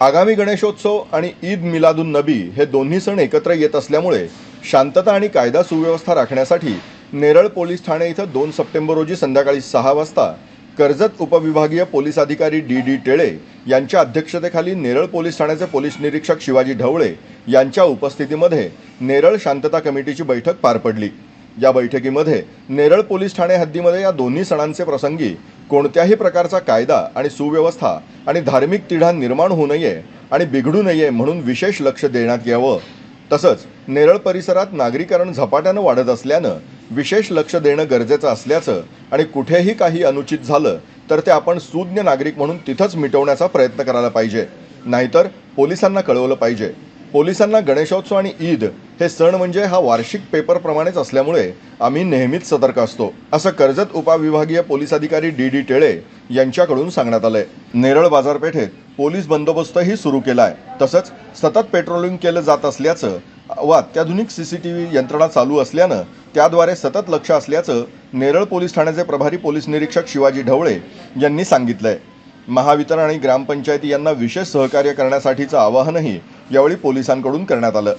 आगामी गणेशोत्सव आणि ईद मिलादुन नबी हे दोन्ही सण एकत्र येत असल्यामुळे शांतता आणि कायदा सुव्यवस्था राखण्यासाठी नेरळ पोलीस ठाणे इथं दोन सप्टेंबर रोजी संध्याकाळी सहा वाजता कर्जत उपविभागीय पोलीस अधिकारी डी डी टेळे यांच्या अध्यक्षतेखाली नेरळ पोलीस ठाण्याचे पोलीस निरीक्षक शिवाजी ढवळे यांच्या उपस्थितीमध्ये नेरळ शांतता कमिटीची बैठक पार पडली. या बैठकीमध्ये नेरळ पोलीस ठाणे हद्दीमध्ये या दोन्ही सणांचे प्रसंगी कोणत्याही प्रकारचा कायदा आणि सुव्यवस्था आणि धार्मिक तिढा निर्माण होऊ नये आणि बिघडू नये म्हणून विशेष लक्ष देण्यात यावं. तसंच नेरळ परिसरात नागरीकरण झपाट्यानं वाढत असल्यानं विशेष लक्ष देणं गरजेचं असल्याचं आणि कुठेही काही अनुचित झालं तर ते आपण सुज्ञ नागरिक म्हणून तिथंच मिटवण्याचा प्रयत्न करायला पाहिजे. नाहीतर पोलिसांना कळवलं पाहिजे. पोलिसांना गणेशोत्सव आणि ईद हे सण म्हणजे हा वार्षिक पेपरप्रमाणेच असल्यामुळे आम्ही नेहमीच सतर्क असतो. असं कर्जत उपविभागीय पोलीस अधिकारी डी डी टेळे यांच्याकडून सांगण्यात आलंय. नेरळ बाजारपेठेत पोलीस बंदोबस्तही सुरू केलाय. तसंच सतत पेट्रोलिंग केलं जात असल्याचं व अत्याधुनिक सी सी टी व्ही यंत्रणा चालू असल्यानं त्याद्वारे सतत लक्ष असल्याचं नेरळ पोलीस ठाण्याचे प्रभारी पोलीस निरीक्षक शिवाजी ढवळे यांनी सांगितलंय. महावितरण आणि ग्रामपंचायती यांना विशेष सहकार्य करण्यासाठीचं आवाहनही यावेळी पोलिसांकडून करण्यात आलं.